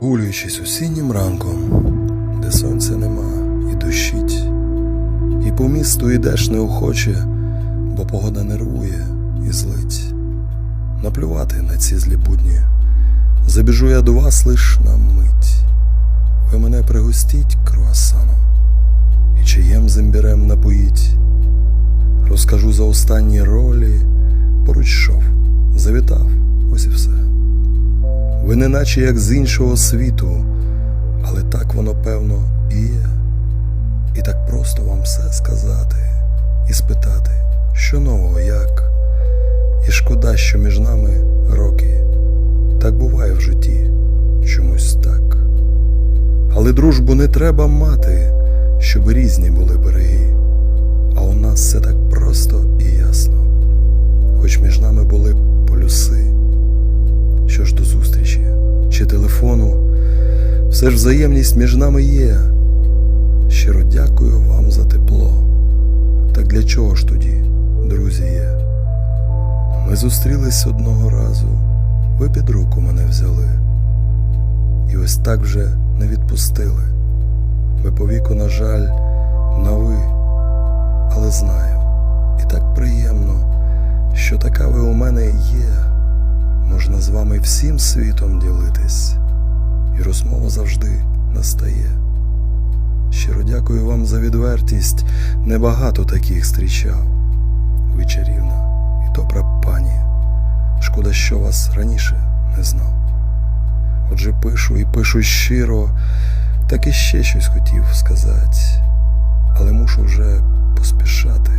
Гулюючись осіннім ранком, де сонця нема і дощить, і по місту йдеш неохоче, бо погода нервує і злить. Наплювати на ці злі будні, забіжу я до вас лиш на мить. Ви мене пригостіть круасаном і чиєм з імбірем напоїть. Розкажу за останні ролі, поруч йшов, завітав, ось і все. Ви не наче як з іншого світу, але так воно певно і є. І так просто вам все сказати і спитати, що нового, як. І шкода, що між нами роки. Так буває в житті, чомусь так. Але дружбу не треба мати, щоб різні були береги. А у нас все так просто і ясно, хоч між нами були полюси. Що ж до зустрічі чи телефону, все ж взаємність між нами є. Щиро дякую вам за тепло. Так для чого ж тоді, друзі, є? Ми зустрілись одного разу, ви під руку мене взяли, і ось так вже не відпустили. Ми по віку, на жаль, на ви, але знаю, і так приємно, що така ви у мене є. З вами всім світом ділитись, і розмова завжди настає. Щиро дякую вам за відвертість, небагато таких зустрічав. Ви чарівна і добра пані. Шкода, що вас раніше не знав. Отже, пишу і пишу щиро, так і ще щось хотів сказати, але мушу вже поспішати,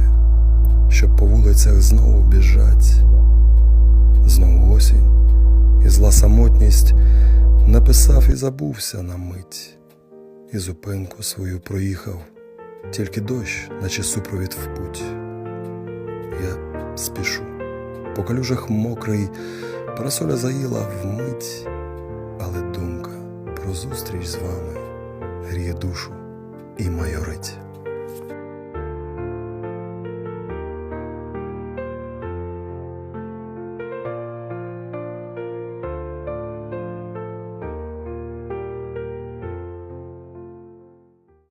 щоб по вулицях знову біжать самотність написав і забувся на мить, і зупинку свою проїхав, тільки дощ, наче супровід в путь. Я спішу, по калюжах мокрий, парасоля заїла вмить, але думка про зустріч з вами гріє душу і майорить.